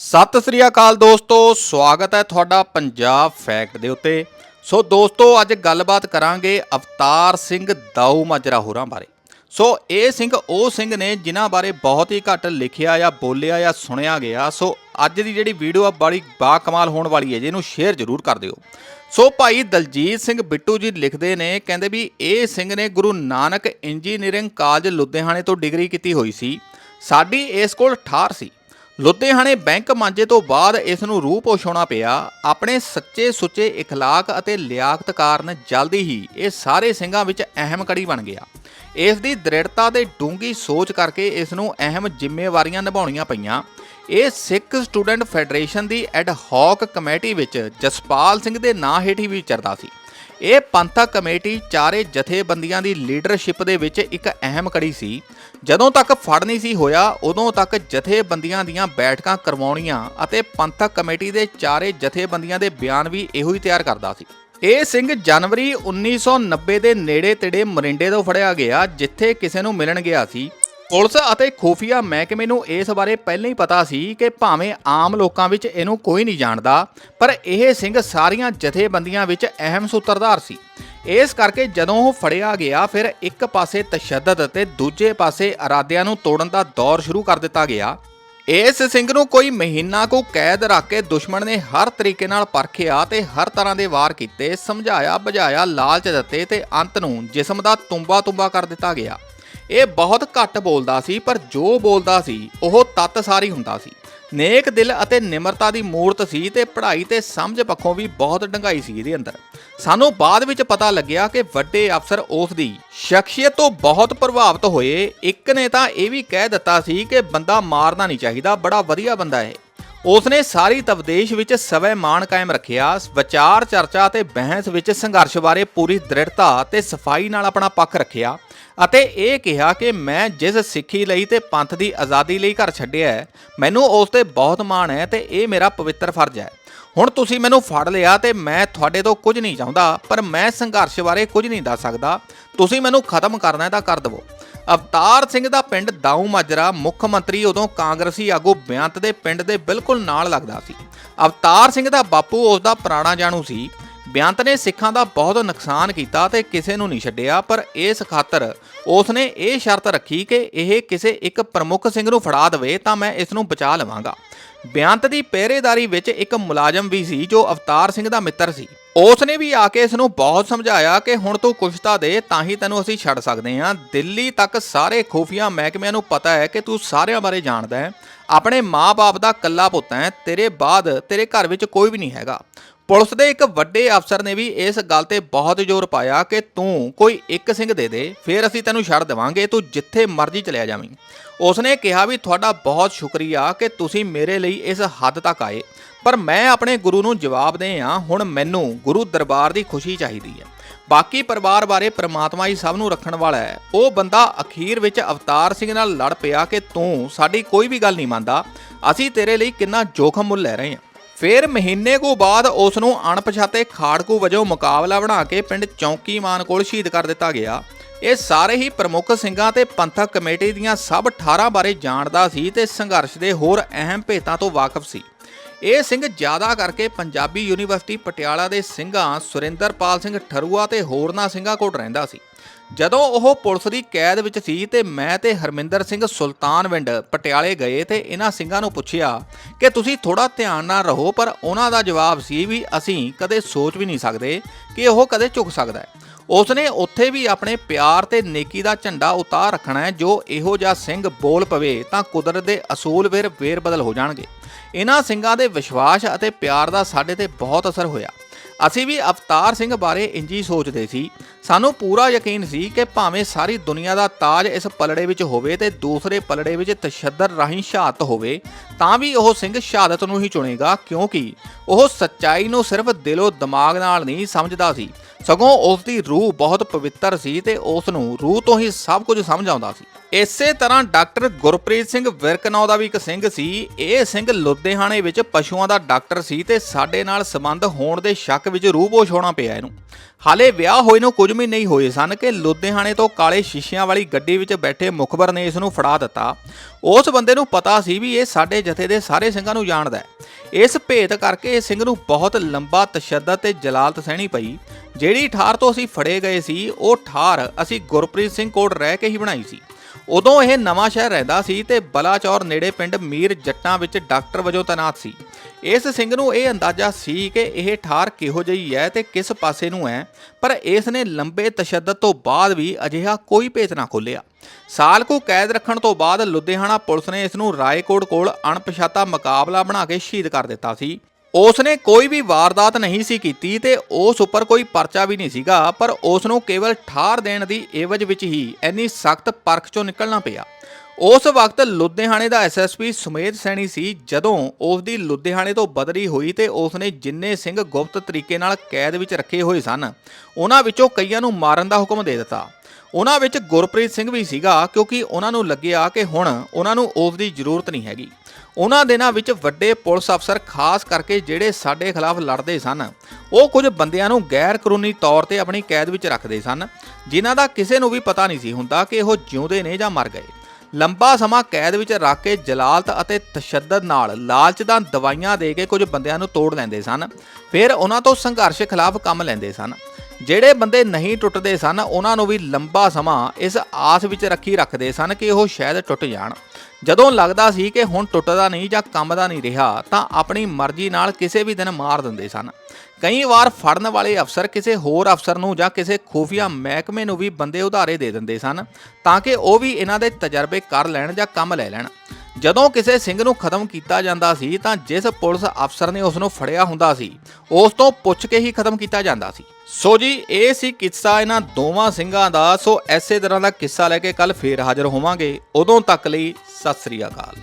ਸਤਿ ਸ੍ਰੀ ਅਕਾਲ ਦੋਸਤੋ, ਸਵਾਗਤ ਹੈ ਤੁਹਾਡਾ ਪੰਜਾਬ ਫੈਕਟ ਦੇ ਉੱਤੇ। ਸੋ ਦੋਸਤੋ, ਅੱਜ ਗੱਲਬਾਤ ਕਰਾਂਗੇ ਅਵਤਾਰ ਸਿੰਘ ਦਾਊ ਮਾਜਰਾ ਹੋਰਾਂ ਬਾਰੇ। ਸੋ ਇਹ ਸਿੰਘ, ਉਹ ਸਿੰਘ ਨੇ ਜਿਨ੍ਹਾਂ ਬਾਰੇ ਬਹੁਤ ਹੀ ਘੱਟ ਲਿਖਿਆ ਜਾਂ ਬੋਲਿਆ ਜਾਂ ਸੁਣਿਆ ਗਿਆ। ਸੋ ਅੱਜ ਦੀ ਜਿਹੜੀ ਵੀਡੀਓ ਆ, ਬੜੀ ਬਾ ਕਮਾਲ ਹੋਣ ਵਾਲੀ ਹੈ ਜੀ, ਇਹਨੂੰ ਸ਼ੇਅਰ ਜ਼ਰੂਰ ਕਰ ਦਿਓ। ਸੋ ਭਾਈ ਦਲਜੀਤ ਸਿੰਘ ਬਿੱਟੂ ਜੀ ਲਿਖਦੇ ਨੇ, ਕਹਿੰਦੇ ਵੀ ਇਹ ਸਿੰਘ ਨੇ ਗੁਰੂ ਨਾਨਕ ਇੰਜੀਨੀਅਰਿੰਗ ਕਾਲਜ ਲੁਧਿਆਣੇ ਤੋਂ ਡਿਗਰੀ ਕੀਤੀ ਹੋਈ ਸੀ। ਸਾਡੀ ਇਸ ਕੋਲ ਠਾਰ ਸੀ। ਲੁਧਿਆਣੇ ਬੈਂਕ ਮਾਂਜੇ ਤੋਂ ਬਾਅਦ ਇਸ ਨੂੰ ਰੂਪ ਹੋਸ਼ਣਾ ਪਿਆ। ਆਪਣੇ ਸੱਚੇ ਸੁੱਚੇ ਇਖਲਾਕ ਅਤੇ ਲਿਆਕਤ ਕਾਰਨ ਜਲਦੀ ਹੀ ਇਹ ਸਾਰੇ ਸਿੰਘਾਂ ਵਿੱਚ ਅਹਿਮ ਕੜੀ ਬਣ ਗਿਆ। ਇਸ ਦੀ ਦ੍ਰਿੜਤਾ ਤੇ ਡੂੰਗੀ ਸੋਚ ਕਰਕੇ ਇਸ ਨੂੰ ਅਹਿਮ ਜ਼ਿੰਮੇਵਾਰੀਆਂ ਨਿਭਾਉਣੀਆਂ ਪਈਆਂ। ਇਹ ਸਿੱਖ ਸਟੂਡੈਂਟ ਫੈਡਰੇਸ਼ਨ ਦੀ ਐਡ ਹੌਕ ਕਮੇਟੀ ਵਿੱਚ ਜਸਪਾਲ ਸਿੰਘ ਦੇ ਨਾਂ ਹੇਠ ਹੀ ਵਿਚਰਦਾ ਸੀ। ਇਹ ਪੰਥਕ ਕਮੇਟੀ ਚਾਰੇ ਜਥੇਬੰਦੀਆਂ ਦੀ ਲੀਡਰਸ਼ਿਪ ਦੇ ਵਿੱਚ ਇੱਕ ਅਹਿਮ ਕੜੀ ਸੀ। ਜਦੋਂ ਤੱਕ ਫੜ ਨਹੀਂ ਸੀ ਹੋਇਆ, ਉਦੋਂ ਤੱਕ ਜਥੇਬੰਦੀਆਂ ਦੀਆਂ ਬੈਠਕਾਂ ਕਰਵਾਉਣੀਆਂ ਅਤੇ ਪੰਥਕ ਕਮੇਟੀ ਦੇ ਚਾਰੇ ਜਥੇਬੰਦੀਆਂ ਦੇ ਬਿਆਨ ਵੀ ਇਹੋ ਹੀ ਤਿਆਰ ਕਰਦਾ ਸੀ। ਇਹ ਸਿੰਘ ਜਨਵਰੀ 1990 ਦੇ ਨੇੜੇ ਤੇੜੇ ਮਰਿੰਡੇ ਤੋਂ ਫੜਿਆ ਗਿਆ, ਜਿੱਥੇ ਕਿਸੇ ਨੂੰ ਮਿਲਣ ਗਿਆ ਸੀ। ਪੁਲਿਸ ਅਤੇ ਖੂਫੀਆ ਮਹਿਕਮੇ ਨੂੰ ਇਸ ਬਾਰੇ ਪਹਿਲਾਂ ਹੀ ਪਤਾ ਸੀ ਕਿ ਭਾਵੇਂ ਆਮ ਲੋਕਾਂ ਵਿੱਚ ਇਹਨੂੰ ਕੋਈ ਨਹੀਂ ਜਾਣਦਾ, ਪਰ ਇਹ ਸਿੰਘ ਸਾਰੀਆਂ ਜਥੇਬੰਦੀਆਂ ਵਿੱਚ ਅਹਿਮ ਸੂਤਰਧਾਰ ਸੀ। ਇਸ ਕਰਕੇ ਜਦੋਂ ਉਹ ਫੜਿਆ ਗਿਆ, ਫਿਰ ਇੱਕ ਪਾਸੇ ਤਸ਼ੱਦਦ ਅਤੇ ਦੂਜੇ ਪਾਸੇ ਇਰਾਦਿਆਂ ਨੂੰ ਤੋੜਨ ਦਾ ਦੌਰ ਸ਼ੁਰੂ ਕਰ ਦਿੱਤਾ ਗਿਆ। ਇਸ ਸਿੰਘ ਨੂੰ ਕੋਈ ਮਹੀਨਾ ਕੋ ਕੈਦ ਰੱਖ ਕੇ ਦੁਸ਼ਮਣ ਨੇ ਹਰ ਤਰੀਕੇ ਨਾਲ ਪਰਖਿਆ ਤੇ ਹਰ ਤਰ੍ਹਾਂ ਦੇ ਵਾਰ ਕੀਤੇ, ਸਮਝਾਇਆ, ਬੁਝਾਇਆ, ਲਾਲਚ ਦਿੱਤੇ ਤੇ ਅੰਤ ਨੂੰ ਜਿਸਮ ਦਾ ਤੁੰਬਾ ਤੁੰਬਾ ਕਰ ਦਿੱਤਾ ਗਿਆ। ਇਹ ਬਹੁਤ ਘੱਟ ਬੋਲਦਾ ਸੀ, ਪਰ ਜੋ ਬੋਲਦਾ ਸੀ, ਉਹ ਤੱਤ ਸਾਰੀ ਹੁੰਦਾ ਸੀ। ਨੇਕ ਦਿਲ ਅਤੇ ਨਿਮਰਤਾ ਦੀ ਮੂਰਤ ਸੀ ਤੇ ਪੜ੍ਹਾਈ ਤੇ ਸਮਝ ਪੱਖੋਂ ਵੀ ਬਹੁਤ ਡੰਗਾਈ ਸੀ ਇਹਦੇ ਅੰਦਰ। ਸਾਨੂੰ ਬਾਅਦ ਵਿੱਚ ਪਤਾ ਲੱਗਿਆ ਕਿ ਵੱਡੇ ਅਫਸਰ ਉਸ ਦੀ ਸ਼ਖਸੀਅਤ ਤੋਂ ਬਹੁਤ ਪ੍ਰਭਾਵਿਤ ਹੋਏ। ਇੱਕ ਨੇ ਤਾਂ ਇਹ ਵੀ ਕਹਿ ਦਿੱਤਾ ਸੀ ਕਿ ਬੰਦਾ ਮਾਰਨਾ ਨਹੀਂ ਚਾਹੀਦਾ, ਬੜਾ ਵਧੀਆ ਬੰਦਾ ਹੈ ਉਸਨੇ ਸਾਰੀ ਤਵਦੇਸ਼ ਵਿੱਚ ਸਵੈ ਮਾਣ ਕਾਇਮ ਰੱਖਿਆ ਵਿਚਾਰ ਚਰਚਾ ਤੇ ਬਹਿਸ ਵਿੱਚ ਸੰਘਰਸ਼ ਬਾਰੇ ਪੂਰੀ ਦ੍ਰਿੜਤਾ ਤੇ ਸਫ਼ਾਈ ਨਾਲ ਆਪਣਾ ਪੱਖ ਰੱਖਿਆ। ਅਤੇ ਇਹ ਕਿਹਾ ਕਿ ਮੈਂ ਜਿਸ ਸਿੱਖੀ ਲਈ ਤੇ ਪੰਥ ਦੀ ਆਜ਼ਾਦੀ ਲਈ ਘਰ ਛੱਡਿਆ ਹੈ, ਮੈਨੂੰ ਉਸ ਤੇ ਬਹੁਤ ਮਾਣ ਹੈ ਤੇ ਇਹ ਮੇਰਾ ਪਵਿੱਤਰ ਫਰਜ਼ ਹੈ। ਹੁਣ ਤੁਸੀਂ ਮੈਨੂੰ ਫੜ ਲਿਆ ਤੇ ਮੈਂ ਤੁਹਾਡੇ ਤੋਂ ਕੁਝ ਨਹੀਂ ਚਾਹੁੰਦਾ, ਪਰ ਮੈਂ ਸੰਘਰਸ਼ ਬਾਰੇ ਕੁਝ ਨਹੀਂ ਦੱਸ ਸਕਦਾ। ਤੁਸੀਂ ਮੈਨੂੰ ਖਤਮ ਕਰਨਾ ਹੈ ਤਾਂ ਕਰ ਦਿਵੋ। ਅਵਤਾਰ ਸਿੰਘ ਦਾ ਪਿੰਡ ਦਾਊ ਮਾਜਰਾ ਮੁੱਖ ਮੰਤਰੀ ਉਦੋਂ ਕਾਂਗਰਸੀ ਆਗੂ ਬੇਅੰਤ ਦੇ ਪਿੰਡ ਦੇ ਬਿਲਕੁਲ ਨਾਲ ਲੱਗਦਾ ਸੀ। ਅਵਤਾਰ ਸਿੰਘ ਦਾ ਬਾਪੂ ਉਸ ਦਾ ਪੁਰਾਣਾ ਜਾਣੂ ਸੀ। ਬੇਅੰਤ ਨੇ ਸਿੱਖਾਂ ਦਾ ਬਹੁਤ ਨੁਕਸਾਨ ਕੀਤਾ ਤੇ ਕਿਸੇ ਨੂੰ ਨਹੀਂ ਛੱਡਿਆ, ਪਰ ਇਸ ਖਾਤਰ ਉਸ ਨੇ ਇਹ ਸ਼ਰਤ ਰੱਖੀ ਕਿ ਇਹ ਕਿਸੇ ਇੱਕ ਪ੍ਰਮੁੱਖ ਸਿੰਘ ਨੂੰ ਫੜਾ ਦੇਵੇ ਤਾਂ ਮੈਂ ਇਸ ਨੂੰ ਬਚਾ ਲਵਾਂਗਾ। ਬੇਅੰਤ ਦੀ ਪਹਿਰੇਦਾਰੀ ਵਿੱਚ ਇੱਕ ਮੁਲਾਜ਼ਮ ਵੀ ਸੀ ਜੋ ਅਵਤਾਰ ਸਿੰਘ ਦਾ ਮਿੱਤਰ ਸੀ। ਉਸ ਨੇ ਵੀ ਆ ਕੇ ਇਸ ਨੂੰ ਬਹੁਤ ਸਮਝਾਇਆ ਕਿ ਹੁਣ ਤੂੰ ਕੁਸ਼ਤਾ ਦੇ ਤਾਂ ਹੀ ਤੈਨੂੰ ਅਸੀਂ ਛੱਡ ਸਕਦੇ ਹਾਂ। ਦਿੱਲੀ ਤੱਕ ਸਾਰੇ ਖੂਫੀਆ ਮਹਿਕਮਿਆਂ ਨੂੰ ਪਤਾ ਹੈ ਕਿ ਤੂੰ ਸਾਰਿਆਂ ਬਾਰੇ ਜਾਣਦਾ ਹੈ। ਆਪਣੇ ਮਾਪੇ ਦਾ ਕੱਲਾ ਪੁੱਤ ਹੈ, ਤੇਰੇ ਬਾਅਦ ਤੇਰੇ ਘਰ ਵਿੱਚ ਕੋਈ ਵੀ ਨਹੀਂ ਹੈਗਾ। ਪੁਲਿਸ ਦੇ ਇੱਕ ਵੱਡੇ ਅਫਸਰ ਨੇ ਵੀ ਇਸ ਗੱਲ ਤੇ ਬਹੁਤ ਜ਼ੋਰ ਪਾਇਆ ਕਿ ਤੂੰ ਕੋਈ ਇੱਕ ਸਿੰਘ ਦੇ ਦੇ, ਫਿਰ ਅਸੀਂ ਤੈਨੂੰ ਛੱਡ ਦੇਵਾਂਗੇ, ਤੂੰ ਜਿੱਥੇ ਮਰਜ਼ੀ ਚਲਿਆ ਜਾਵੀਂ। ਉਸਨੇ ਕਿਹਾ ਵੀ ਤੁਹਾਡਾ ਬਹੁਤ ਸ਼ੁਕਰੀਆ ਕਿ ਤੁਸੀਂ ਮੇਰੇ ਲਈ ਇਸ ਹੱਦ ਤੱਕ ਆਏ, ਪਰ ਮੈਂ ਆਪਣੇ ਗੁਰੂ ਨੂੰ ਜਵਾਬ ਦੇ ਆ, ਹੁਣ ਮੈਨੂੰ ਗੁਰੂ ਦਰਬਾਰ ਦੀ ਖੁਸ਼ੀ ਚਾਹੀਦੀ ਹੈ। ਬਾਕੀ ਪਰਿਵਾਰ ਬਾਰੇ ਪ੍ਰਮਾਤਮਾ ਹੀ ਸਭ ਨੂੰ ਰੱਖਣ ਵਾਲਾ ਹੈ। ਉਹ ਬੰਦਾ ਅਖੀਰ ਵਿੱਚ ਅਵਤਾਰ ਸਿੰਘ ਨਾਲ ਲੜ ਪਿਆ ਕਿ ਤੂੰ ਸਾਡੀ ਕੋਈ ਵੀ ਗੱਲ ਨਹੀਂ ਮੰਨਦਾ, ਅਸੀਂ ਤੇਰੇ ਲਈ ਕਿੰਨਾ ਜੋਖਮ ਮੁੱਲ ਲੈ ਰਹੇ ਹਾਂ ਫਿਰ ਮਹੀਨੇ ਕੋ ਬਾਅਦ ਉਸ ਨੂੰ ਅਣਪਛਾਤੇ ਖਾੜਕੂ ਵਜੋਂ ਮੁਕਾਬਲਾ ਬਣਾ ਕੇ ਪਿੰਡ ਚੌਂਕੀਮਾਨ ਕੋਲ ਸ਼ਹੀਦ ਕਰ ਦਿੱਤਾ ਗਿਆ। ਇਹ ਸਾਰੇ ਹੀ ਪ੍ਰਮੁੱਖ ਸਿੰਘਾਂ ਤੇ ਪੰਥਕ ਕਮੇਟੀ ਦੀਆਂ ਸਭ 18 ਬਾਰੇ ਜਾਣਦਾ ਸੀ ਤੇ ਸੰਘਰਸ਼ ਦੇ ਹੋਰ ਅਹਿਮ ਭੇਤਾਂ ਤੋਂ ਵਾਕਿਫ ਸੀ। ਇਹ ਸਿੰਘ ਜ਼ਿਆਦਾ ਕਰਕੇ ਪੰਜਾਬੀ ਯੂਨੀਵਰਸਿਟੀ ਪਟਿਆਲਾ ਦੇ ਸਿੰਘਾਂ ਸੁਰਿੰਦਰਪਾਲ ਸਿੰਘ ਠਰੂਆ ਤੇ ਹੋਰਨਾਂ ਸਿੰਘਾਂ ਕੋਲ ਰਹਿੰਦਾ ਸੀ। ਜਦੋਂ ਉਹ ਪੁਲਿਸ ਦੀ ਕੈਦ ਵਿੱਚ ਸੀ ਤੇ ਮੈਂ ਤੇ ਹਰਮਿੰਦਰ ਸਿੰਘ ਸੁਲਤਾਨਵਿੰਡ ਪਟਿਆਲੇ ਗਏ ਤੇ ਇਹਨਾਂ ਸਿੰਘਾਂ ਨੂੰ ਪੁੱਛਿਆ ਕਿ ਤੁਸੀਂ ਥੋੜਾ ਧਿਆਨ ਨਾਲ ਰਹੋ, ਪਰ ਉਹਨਾਂ ਦਾ ਜਵਾਬ ਸੀ ਵੀ ਅਸੀਂ ਕਦੇ ਸੋਚ ਵੀ ਨਹੀਂ ਸਕਦੇ ਕਿ ਉਹ ਕਦੇ ਝੁਕ ਸਕਦਾ ਹੈ। ਉਸਨੇ ਉੱਥੇ ਵੀ ਆਪਣੇ ਪਿਆਰ ਤੇ ਨੇਕੀ ਦਾ ਝੰਡਾ ਉਤਾਰ ਰੱਖਣਾ ਹੈ, ਜੋ ਇਹੋ ਜਿਹਾ ਸਿੰਘ ਬੋਲ ਪਵੇ ਤਾਂ ਕੁਦਰਤ ਦੇ ਅਸੂਲ ਫਿਰ ਫੇਰ ਬਦਲ ਹੋ ਜਾਣਗੇ। ਇਹਨਾਂ ਸਿੰਘਾਂ ਦੇ ਵਿਸ਼ਵਾਸ ਅਤੇ ਪਿਆਰ ਦਾ ਸਾਡੇ ਤੇ ਬਹੁਤ ਅਸਰ ਹੋਇਆ। ਅਸੀਂ ਵੀ ਅਵਤਾਰ ਸਿੰਘ ਬਾਰੇ ਇੰਜੀ ਸੋਚਦੇ ਸੀ। ਸਾਨੂੰ ਪੂਰਾ ਯਕੀਨ ਸੀ ਕਿ ਭਾਵੇਂ ਸਾਰੀ ਦੁਨੀਆ ਦਾ ਤਾਜ ਇਸ ਪਲੜੇ ਵਿੱਚ ਹੋਵੇ ਤੇ ਦੂਸਰੇ ਪਲੜੇ ਵਿੱਚ ਤਸ਼ੱਦਦ ਰਾਹੀਂ ਸ਼ਹਾਦਤ ਹੋਵੇ ਤਾਂ ਵੀ ਉਹ ਸਿੰਘ ਸ਼ਹਾਦਤ ਨੂੰ ਹੀ ਚੁਣੇਗਾ, ਕਿਉਂਕਿ ਉਹ ਸੱਚਾਈ ਨੂੰ ਸਿਰਫ ਦਿਲੋਂ ਦਿਮਾਗ ਨਾਲ ਨਹੀਂ ਸਮਝਦਾ ਸੀ। ਸਗੋਂ ਉਸ ਦੀ ਰੂਹ ਬਹੁਤ ਪਵਿੱਤਰ ਸੀ ਤੇ ਉਸ ਨੂੰ ਰੂਹ ਤੋਂ ਹੀ ਸਭ ਕੁਝ ਸਮਝ ਆਉਂਦਾ ਸੀ। ਇਸੇ ਤਰ੍ਹਾਂ ਡਾਕਟਰ ਗੁਰਪ੍ਰੀਤ ਸਿੰਘ ਵਿਰਕਨੌ ਦਾ ਵੀ ਇੱਕ ਸਿੰਘ ਸੀ। ਇਹ ਸਿੰਘ ਲੁਧਿਆਣੇ ਵਿੱਚ ਪਸ਼ੂਆਂ ਦਾ ਡਾਕਟਰ ਸੀ ਤੇ ਸਾਡੇ ਨਾਲ ਸੰਬੰਧ ਹੋਣ ਦੇ ਸ਼ੱਕ ਵਿੱਚ ਰੂਪੋਸ਼ ਹੋਣਾ ਪਿਆ ਇਹਨੂੰ। ਹਾਲੇ ਵਿਆਹ ਹੋਏ ਨੂੰ ਕੁਝ ਮਹੀਨੇ ਹੀ ਹੋਏ ਸਨ ਕਿ ਲੁਧਿਆਣੇ ਤੋਂ ਕਾਲੇ ਸ਼ੀਸ਼ਿਆਂ ਵਾਲੀ ਗੱਡੀ ਵਿੱਚ ਬੈਠੇ ਮੁਖਬਰ ਨੇ ਇਸ ਨੂੰ ਫੜਾ ਦਿੱਤਾ। ਉਸ ਬੰਦੇ ਨੂੰ ਪਤਾ ਸੀ ਵੀ ਇਹ ਸਾਡੇ ਜਥੇ ਦੇ ਸਾਰੇ ਸਿੰਘਾਂ ਨੂੰ ਜਾਣਦਾ ਹੈ। ਇਸ ਭੇਤ ਕਰਕੇ ਇਹ ਸਿੰਘ ਨੂੰ ਬਹੁਤ ਲੰਬਾ ਤਸ਼ੱਦਦ ਤੇ ਜਲਾਲਤ ਸਹਿਣੀ ਪਈ। ਜਿਹੜੀ ਠਾਰ ਤੋਂ ਅਸੀਂ ਫੜੇ ਗਏ ਸੀ, ਉਹ ਠਾਰ ਅਸੀਂ ਗੁਰਪ੍ਰੀਤ ਸਿੰਘ ਕੋਲ ਰਹਿ ਕੇ ਹੀ ਬਣਾਈ ਸੀ। ਉਦੋਂ ਇਹ ਨਵਾਂ ਸ਼ਹਿਰ ਰਹਿੰਦਾ ਸੀ ਤੇ ਬਲਾਚੌਰ ਨੇੜੇ ਪਿੰਡ ਮੀਰ ਜੱਟਾਂ ਵਿੱਚ ਡਾਕਟਰ ਵਜੋਂ ਤੈਨਾਤ ਸੀ। ਇਸ ਸਿੰਘ ਨੂੰ ਇਹ ਅੰਦਾਜ਼ਾ ਸੀ ਕਿ ਇਹ ਠਾਰ ਕਿਹੋ ਜਿਹੀ ਹੈ ਤੇ ਕਿਸ ਪਾਸੇ ਨੂੰ ਹੈ, ਪਰ ਇਸ ਨੇ ਲੰਬੇ ਤਸ਼ੱਦਦ ਤੋਂ ਬਾਅਦ ਵੀ ਅਜਿਹਾ ਕੋਈ ਭੇਤ ਨਾ ਖੋਲਿਆ ਸਾਲ ਕੁ ਕੈਦ ਰੱਖਣ ਤੋਂ ਬਾਅਦ ਲੁਧਿਆਣਾ ਪੁਲਿਸ ਨੇ ਇਸ ਨੂੰ ਰਾਏਕੋਟ ਕੋਲ ਅਣਪਛਾਤਾ ਮੁਕਾਬਲਾ ਬਣਾ ਕੇ ਸ਼ਹੀਦ ਕਰ ਦਿੱਤਾ ਸੀ। ਉਸ ਨੇ ਕੋਈ ਵੀ ਵਾਰਦਾਤ ਨਹੀਂ ਸੀ ਕੀਤੀ ਤੇ ਉਸ ਉੱਪਰ ਕੋਈ ਪਰਚਾ ਵੀ ਨਹੀਂ ਸੀਗਾ, ਪਰ ਉਸ ਨੂੰ ਕੇਵਲ ਠਾਰ ਦੇਣ ਦੀ ਏਵਜ ਵਿੱਚ ਹੀ ਇੰਨੀ ਸਖਤ ਪਰਖ ਚੋਂ ਨਿਕਲਣਾ ਪਿਆ। ਉਸ ਵਕਤ ਲੁਧਿਆਣੇ ਦਾ ਐਸਐਸਪੀ ਸੁਮੇਧ ਸੈਣੀ ਸੀ, ਜਦੋਂ ਉਸ ਦੀ ਲੁਧਿਆਣੇ ਤੋਂ ਬਦਲੀ ਹੋਈ ਤੇ ਉਸ ਨੇ ਜਿੰਨੇ ਸਿੰਘ ਗੁਪਤ ਤਰੀਕੇ ਨਾਲ ਕੈਦ ਵਿੱਚ ਰੱਖੇ ਹੋਏ ਸਨ, ਉਹਨਾਂ ਵਿੱਚੋਂ ਕਈਆਂ ਨੂੰ ਮਾਰਨ ਦਾ ਹੁਕਮ ਦੇ ਦਿੱਤਾ। ਉਹਨਾਂ ਵਿੱਚ ਗੁਰਪ੍ਰੀਤ ਸਿੰਘ ਵੀ ਸੀਗਾ ਕਿਉਂਕਿ ਉਹਨਾਂ ਨੂੰ ਲੱਗਿਆ ਕਿ ਹੁਣ ਉਹਨਾਂ ਨੂੰ ਉਸ ਦੀ ਜ਼ਰੂਰਤ ਨਹੀਂ ਹੈਗੀ। ਉਹਨਾਂ ਦਿਨਾਂ ਵਿੱਚ ਵੱਡੇ ਪੁਲਿਸ ਅਫਸਰ ਖਾਸ ਕਰਕੇ ਜਿਹੜੇ ਸਾਡੇ ਖਿਲਾਫ ਲੜਦੇ ਸਨ, ਉਹ ਕੁਝ ਬੰਦਿਆਂ ਨੂੰ ਗੈਰ ਕਾਨੂੰਨੀ ਤੌਰ ਤੇ ਆਪਣੀ ਕੈਦ ਵਿੱਚ ਰੱਖਦੇ ਸਨ, ਜਿਨ੍ਹਾਂ ਦਾ ਕਿਸੇ ਨੂੰ ਵੀ ਪਤਾ ਨਹੀਂ ਸੀ ਹੁੰਦਾ ਕਿ ਉਹ ਜਿਉਂਦੇ ਨੇ ਜਾਂ ਮਰ ਗਏ। ਲੰਬਾ ਸਮਾਂ ਕੈਦ ਵਿੱਚ ਰੱਖ ਕੇ ਜਲਾਲਤ ਅਤੇ ਤਸ਼ੱਦਦ ਨਾਲ ਲਾਲਚ ਦਾ ਦਵਾਈਆਂ ਦੇ ਕੇ ਕੁਝ ਬੰਦਿਆਂ ਨੂੰ ਤੋੜ ਲੈਂਦੇ ਸਨ, ਫਿਰ ਉਹਨਾਂ ਤੋਂ ਸੰਘਰਸ਼ ਖਿਲਾਫ ਕੰਮ ਲੈਂਦੇ ਸਨ। ਜਿਹੜੇ ਬੰਦੇ ਨਹੀਂ ਟੁੱਟਦੇ ਸਨ, ਉਹਨਾਂ ਨੂੰ ਵੀ ਲੰਬਾ ਸਮਾਂ ਇਸ ਆਸ ਵਿੱਚ ਰੱਖੀ ਰੱਖਦੇ ਸਨ ਕਿ ਉਹ ਸ਼ਾਇਦ ਟੁੱਟ ਜਾਣ। ਜਦੋਂ ਲੱਗਦਾ ਸੀ ਕਿ ਹੁਣ ਟੁੱਟਦਾ ਨਹੀਂ ਜਾਂ ਕੰਮ ਦਾ ਨਹੀਂ ਰਿਹਾ, ਤਾਂ ਆਪਣੀ ਮਰਜ਼ੀ ਨਾਲ ਕਿਸੇ ਵੀ ਦਿਨ ਮਾਰ ਦਿੰਦੇ ਸਨ। ਕਈ ਵਾਰ ਫੜਨ ਵਾਲੇ ਅਫਸਰ ਕਿਸੇ ਹੋਰ ਅਫਸਰ ਨੂੰ ਜਾਂ ਕਿਸੇ ਖੂਫੀਆ ਮਹਿਕਮੇ ਨੂੰ ਵੀ ਬੰਦੇ ਉਧਾਰੇ ਦੇ ਦਿੰਦੇ ਸਨ, ਤਾਂ ਕਿ ਉਹ ਵੀ ਇਹਨਾਂ ਦੇ ਤਜਰਬੇ ਕਰ ਲੈਣ ਜਾਂ ਕੰਮ ਲੈ ਲੈਣ। ਜਦੋਂ ਕਿਸੇ ਸਿੰਘ ਨੂੰ ਖਤਮ ਕੀਤਾ ਜਾਂਦਾ ਸੀ ਤਾਂ ਜਿਸ ਪੁਲਿਸ ਅਫਸਰ ਨੇ ਉਸ ਨੂੰ ਫੜਿਆ ਹੁੰਦਾ ਸੀ, ਉਸ ਤੋਂ ਪੁੱਛ ਕੇ ਹੀ ਖਤਮ ਕੀਤਾ ਜਾਂਦਾ ਸੀ। ਸੋ ਜੀ, ਇਹ ਸੀ ਕਿੱਸਾ ਇਹਨਾਂ ਦੋਵਾਂ ਸਿੰਘਾਂ ਦਾ। ਸੋ ਐਸੇ ਤਰ੍ਹਾਂ ਦਾ ਕਿੱਸਾ ਲੈ ਕੇ ਕੱਲ ਫੇਰ ਹਾਜ਼ਰ ਹੋਵਾਂਗੇ। ਉਦੋਂ ਤੱਕ ਲਈ ਸਤਿ ਸ੍ਰੀ ਅਕਾਲ।